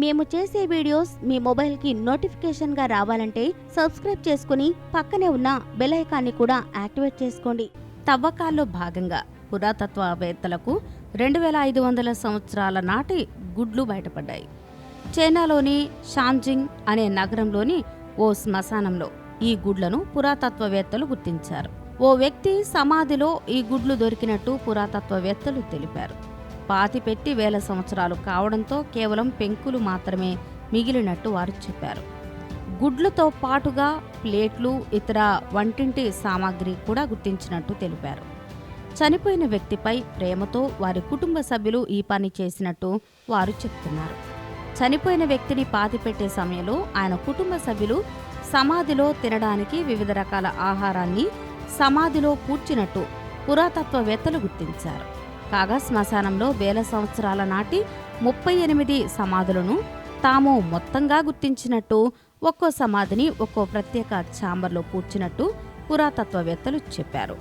మేము చేసే వీడియోస్ మీ మొబైల్కి నోటిఫికేషన్గా రావాలంటే సబ్స్క్రైబ్ చేసుకుని పక్కనే ఉన్న బెల్ ఐకాన్ని కూడా యాక్టివేట్ చేసుకోండి. తవ్వకాల్లో భాగంగా పురాతత్వవేత్తలకు రెండు వేల ఐదు వందల సంవత్సరాల నాటి గుడ్లు బయటపడ్డాయి. చైనాలోని షాంజింగ్ అనే నగరంలోని ఓ శ్మశానంలో ఈ గుడ్లను పురాతత్వవేత్తలు గుర్తించారు. ఓ వ్యక్తి సమాధిలో ఈ గుడ్లు దొరికినట్టు పురాతత్వవేత్తలు తెలిపారు. పాతి పెట్టి వేల సంవత్సరాలు కావడంతో కేవలం పెంకులు మాత్రమే మిగిలినట్టు వారు చెప్పారు. గుడ్లతో పాటుగా ప్లేట్లు ఇతర వంటింటి సామాగ్రి కూడా గుర్తించినట్టు తెలిపారు. చనిపోయిన వ్యక్తిపై ప్రేమతో వారి కుటుంబ సభ్యులు ఈ పని చేసినట్టు వారు చెప్తున్నారు. చనిపోయిన వ్యక్తిని పాతిపెట్టే సమయంలో ఆయన కుటుంబ సభ్యులు సమాధిలో తినడానికి వివిధ రకాల ఆహారాన్ని సమాధిలో పూడ్చినట్టు పురాతత్వవేత్తలు గుర్తించారు. కాగా శ్మశానంలో వేల సంవత్సరాల నాటి ముప్పై ఎనిమిది సమాధులను తాము మొత్తంగా గుర్తించినట్టు ఒక్కో సమాధిని ఒక్కో ప్రత్యేక ఛాంబర్లో పూడ్చినట్టు పురాతత్వవేత్తలు చెప్పారు.